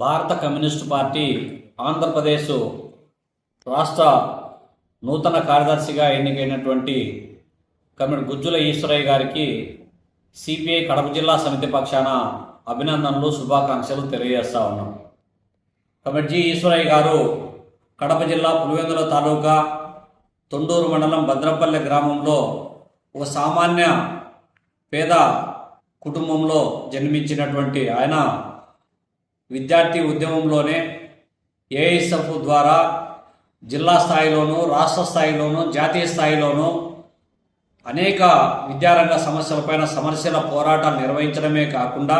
భారత communist party Andhra Pradesh రాష్ట్ర నూతన కార్యదర్శిగా ఎన్నికైనటువంటి కమిడి గుజ్జుల ఈశ్వరయ్య గారికి సిపిఐ కడప జిల్లా సమితి పక్షాన అభినందనలు శుభాకాంక్షలు తెలియజేస్తా ఉన్నాం. కమిడ్జీ ఈశ్వరయ్య గారు కడప జిల్లా పులివెందుల తాలూకా తొండూరు మండలం భద్రపల్లె గ్రామంలో ఒక సామాన్య పేద కుటుంబంలో జన్మించినటువంటి ఆయన విద్యార్థి ఉద్యమంలోనే ఏఎస్ఎఫ్ ద్వారా జిల్లా స్థాయిలోనూ రాష్ట్ర స్థాయిలోనూ జాతీయ స్థాయిలోనూ అనేక విద్యారంగ సమస్యలపైన సమస్యల పోరాటాలు నిర్వహించడమే కాకుండా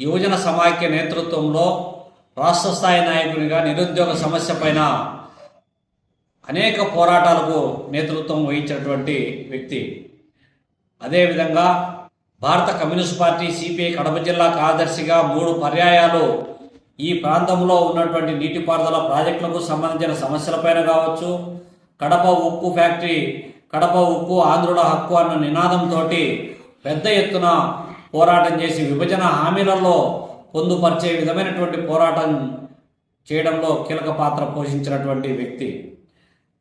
యువజన సమాఖ్య నేతృత్వంలో రాష్ట్ర స్థాయి నాయకునిగా నిరుద్యోగ సమస్య పైన అనేక పోరాటాలకు నేతృత్వం వహించినటువంటి వ్యక్తి. అదేవిధంగా భారత కమ్యూనిస్ట్ పార్టీ సిపిఐ కడప జిల్లా కార్యదర్శిగా మూడు పర్యాయాలు ఈ ప్రాంతంలో ఉన్నటువంటి నీటిపారుదల ప్రాజెక్టులకు సంబంధించిన సమస్యలపైన కావచ్చు కడప ఉక్కు ఫ్యాక్టరీ కడప ఉక్కు ఆంధ్రుల హక్కు అన్న నినాదంతో పెద్ద ఎత్తున పోరాటం చేసి విభజన హామీలలో పొందుపరిచే విధమైనటువంటి పోరాటం చేయడంలో కీలక పాత్ర పోషించినటువంటి వ్యక్తి.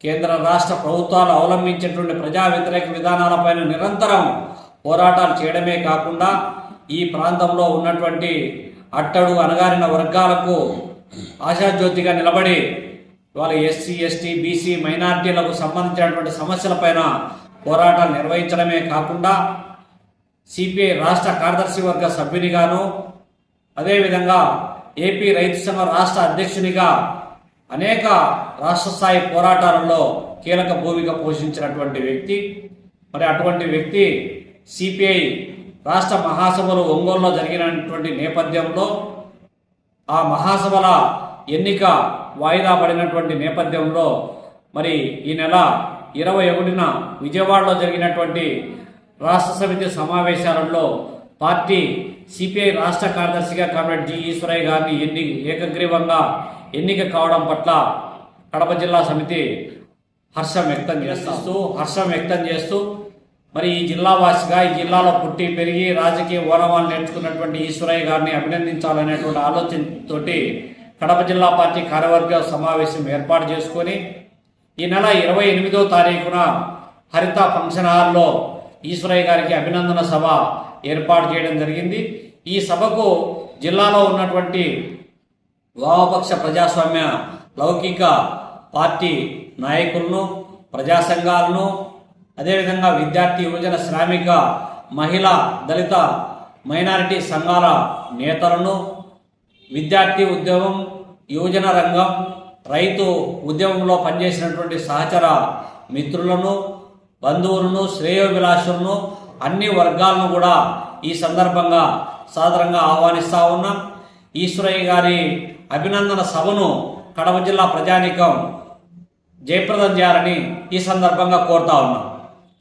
కేంద్ర రాష్ట్ర ప్రభుత్వాలు అవలంబించేటువంటి ప్రజా వ్యతిరేక విధానాలపైన నిరంతరం పోరాటాలు చేయడమే కాకుండా ఈ ప్రాంతంలో ఉన్నటువంటి అట్టడు అణగారిన వర్గాలకు ఆశాజ్యోతిగా నిలబడి వాళ్ళ ఎస్సీ ఎస్టీ బీసీ మైనార్టీలకు సంబంధించినటువంటి సమస్యలపైన పోరాటాలు నిర్వహించడమే కాకుండా సిపిఐ రాష్ట్ర కార్యదర్శి వర్గ సభ్యునిగాను అదేవిధంగా ఏపీ రైతు సంఘ రాష్ట్ర అధ్యక్షునిగా అనేక రాష్ట్ర స్థాయి పోరాటాలలో కీలక భూమిక పోషించినటువంటి వ్యక్తి. మరి అటువంటి వ్యక్తి సిపిఐ రాష్ట్ర మహాసభలు ఒంగోలులో జరిగినటువంటి నేపథ్యంలో ఆ మహాసభల ఎన్నిక వాయిదా పడినటువంటి నేపథ్యంలో మరి ఈ నెల ఇరవై ఒకటిన విజయవాడలో జరిగినటువంటి రాష్ట్ర సమితి సమావేశాలలో పార్టీ సిపిఐ రాష్ట్ర కార్యదర్శిగా కామ్రేడ్ జి ఈశ్వరయ్య గారిని ఎన్ని ఏకగ్రీవంగా ఎన్నిక కావడం పట్ల కడప జిల్లా సమితి హర్షం వ్యక్తం చేస్తూ హర్షం వ్యక్తం చేస్తూ మరి ఈ జిల్లా వాసిగా ఈ జిల్లాలో పుట్టి పెరిగి రాజకీయ ఓనవాళ్ళు నేర్చుకున్నటువంటి ఈశ్వరయ్య గారిని అభినందించాలనేటువంటి ఆలోచనతోటి కడప జిల్లా పార్టీ కార్యవర్గ సమావేశం ఏర్పాటు చేసుకొని ఈ నెల ఇరవై ఎనిమిదో తారీఖున హరిత ఫంక్షన్ హాల్లో ఈశ్వరయ్య గారికి అభినందన సభ ఏర్పాటు చేయడం జరిగింది. ఈ సభకు జిల్లాలో ఉన్నటువంటి వామపక్ష ప్రజాస్వామ్య లౌకిక పార్టీ నాయకులను ప్రజా సంఘాలను అదేవిధంగా విద్యార్థి యువజన శ్రామిక మహిళా దళిత మైనారిటీ సంఘాల నేతలను విద్యార్థి ఉద్యమం యువజన రంగం రైతు ఉద్యమంలో పనిచేసినటువంటి సహచర మిత్రులను బంధువులను శ్రేయోభిలాషులను అన్ని వర్గాలను కూడా ఈ సందర్భంగా సాదరంగా ఆహ్వానిస్తూ ఉన్నాం. ఈశ్వరయ్య గారి అభినందన సభను కడప జిల్లా ప్రజానీకం జయప్రదం చేయాలని ఈ సందర్భంగా కోరుతా ఉన్నాం.